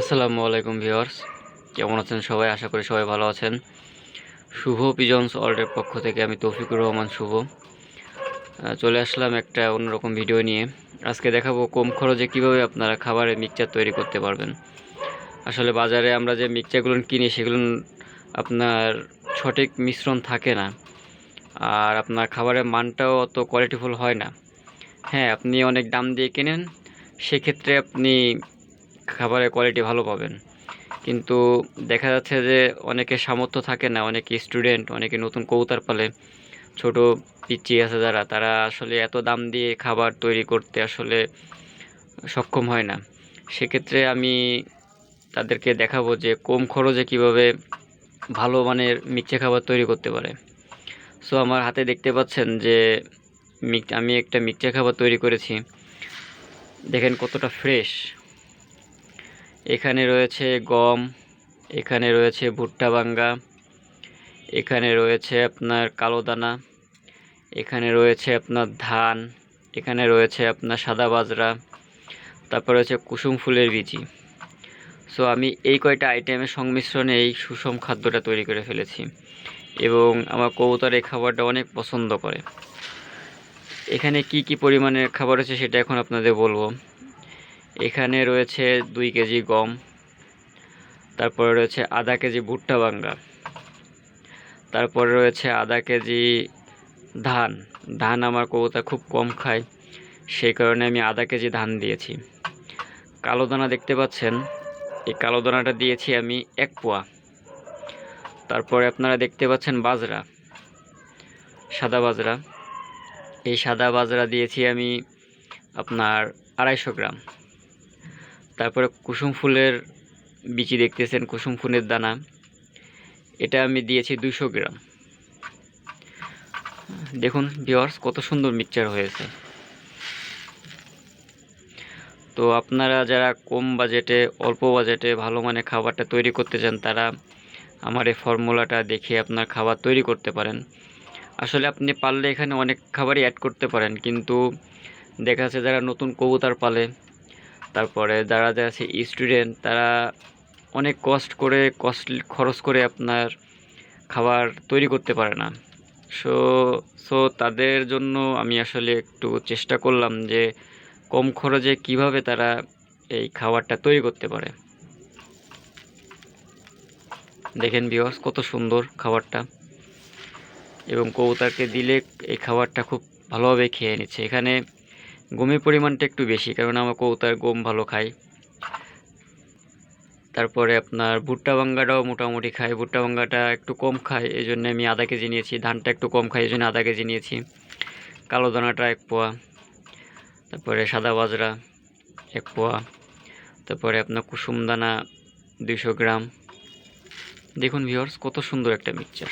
আসসালামু আলাইকুম ভিউয়ার্স। কেমন আছেন সবাই? আশা করি সবাই ভালো আছেন। শুভ পিজন্স ওয়ার্ল্ডের পক্ষ থেকে আমি তৌফিকুর রহমান শুভ। চলে আসলাম একটা অন্যরকম ভিডিও নিয়ে। আজকে দেখাবো কম খরচে কীভাবে আপনারা খাবারের মিক্সচার তৈরি করতে পারবেন। আসলে বাজারে আমরা যে মিক্সচারগুলো কিনি, সেগুলো আপনার সঠিক মিশ্রণ থাকে না। আর আপনার খাবারের মানটাও অত কোয়ালিটিফুল হয় না। হ্যাঁ আপনি অনেক দাম দিয়ে কেনেন, সেক্ষেত্রে আপনি খাবারের কোয়ালিটি ভালো পাবেন। কিন্তু দেখা যাচ্ছে যে অনেকে সামর্থ্য থাকে না, অনেকে স্টুডেন্ট অনেকে নতুন কৌতার পালে। ছোট পিচ্চি আছে যারা, তারা আসলে এত দাম দিয়ে খাবার তৈরি করতে আসলে সক্ষম হয় না। সেক্ষেত্রে আমি তাদেরকে দেখাবো যে কম খরচে কীভাবে ভালো মানের মিক্সে খাবার তৈরি করতে পারে। সো আমার হাতে দেখতে পাচ্ছেন যে আমি একটা মিক্সে খাবার তৈরি করেছি। দেখেন কতটা ফ্রেশ এখানে রয়েছে গম, এখানে রয়েছে ভুট্টা বাঙ্গা এখানে রয়েছে আপনার কালো দানা, এখানে রয়েছে আপনার ধান, এখানে রয়েছে আপনার সাদা বাজরা, তারপর রয়েছে কুসুম ফুলের বিচি। সো আমি এই কয়টা আইটেমের সংমিশ্রণে এই সুষম খাদ্যটা তৈরি করে ফেলেছি এবং আমার কবুতর এই খাবারটা অনেক পছন্দ করে। এখানে কি কি পরিমাণের খাবার আছে সেটা এখন আপনাদের বলব। এখানে রয়েছে দুই কেজি গম, তারপরে রয়েছে আধা কেজি ভুট্টা বাঙ্গা তারপরে রয়েছে আধা কেজি ধান। ধান আমার কবুতর খুব কম খায়, সেই কারণে আমি আধা কেজি ধান দিয়েছি। কালো দানা দেখতে পাচ্ছেন? এই কালো দানাটা দিয়েছি আমি এক পোয়া। তারপরে আপনারা দেখতে পাচ্ছেন বাজরা, সাদা বাজরা। এই সাদা বাজরা দিয়েছি আমি আপনার আড়াইশো গ্রাম। তারপরে কুসুম ফুলের বিচি দেখতেছেন, কুসুম ফুলের দানা। এটা আমি দিয়েছি দুশো গ্রাম। দেখুন ভিওয়ার্স কত সুন্দর মিক্সচার হয়েছে। তো আপনারা যারা কম বাজেটে অল্প বাজেটে ভালো মানে খাবারটা তৈরি করতে চান, তারা আমার এই ফর্মুলাটা দেখে আপনার খাবার তৈরি করতে পারেন। আসলে আপনি পারলে এখানে অনেক খাবারই অ্যাড করতে পারেন, কিন্তু দেখা যাচ্ছে যারা নতুন কবুতর পালে তারপরে যারা যারা আছে স্টুডেন্ট তারা অনেক কষ্ট করে কস্ট খরচ করে আপনার খাবার তৈরি করতে পারে না। সো সো তাদের জন্য আমি আসলে একটু চেষ্টা করলাম যে কম খরচে কীভাবে তারা এই খাবারটা তৈরি করতে পারে। দেখেন বিওয়াস কত সুন্দর খাবারটা। এবং কবুতরকে দিলে এই খাবারটা খুব ভালোভাবে খেয়ে নিচ্ছে। এখানে গমের পরিমাণটা একটু বেশি, কারণ আমার কবুতর গম ভালো খায় তারপরে আপনার ভুট্টা বাঙ্গাটাও মোটামুটি খায় ভুট্টা বাঙ্গাটা একটু কম খায় এই জন্য আমি আধা কেজি নিয়েছি, ধানটা একটু কম খাই এই জন্য আধা কেজি নিয়েছি। কালো দানাটা এক পোয়া, তারপরে সাদা বাজরা এক পোয়া, তারপরে আপনার কুসুম দানা দুইশো গ্রাম। দেখুন ভিওর্স কত সুন্দর একটা মিক্সচার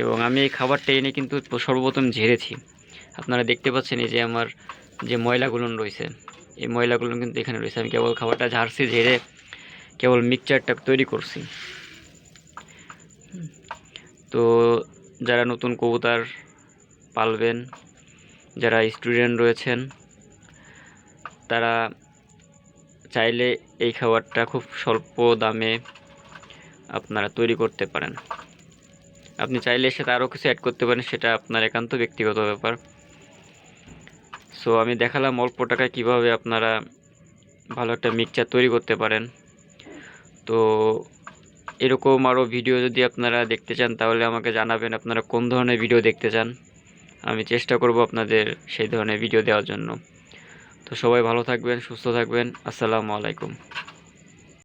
এবং আমি এই খাবারটা এনে কিন্তু সর্বপ্রথম ঝেড়েছি। আপনারা দেখতে পাচ্ছেন এই যে আমার যে ময়লাগুলো রয়েছে, এই ময়লাগুলো কিন্তু এখানে রয়েছে। আমি কেবল খাবারটা ঝাড়ছি, ঝেড়ে কেবল মিক্সচারটা তৈরি করছি। তো যারা নতুন কবুতর পালবেন, যারা স্টুডেন্ট রয়েছেন, তারা চাইলে এই খাবারটা খুব স্বল্প দামে আপনারা তৈরি করতে পারেন। আপনি চাইলে সাথে আরও কিছু অ্যাড করতে পারেন, সেটা আপনার একান্ত ব্যক্তিগত ব্যাপার। সো আমি দেখালাম অল্প টাকায় কীভাবে আপনারা ভালো একটা মিক্সচার তৈরি করতে পারেন। তো, এরকম আরও ভিডিও যদি আপনারা দেখতে চান, তাহলে আমাকে জানাবেন আপনারা কোন ধরনের ভিডিও দেখতে চান। আমি চেষ্টা করব আপনাদের সেই ধরনের ভিডিও দেওয়ার জন্য। তো, সবাই ভালো থাকবেন, সুস্থ থাকবেন। আসসালামু আলাইকুম।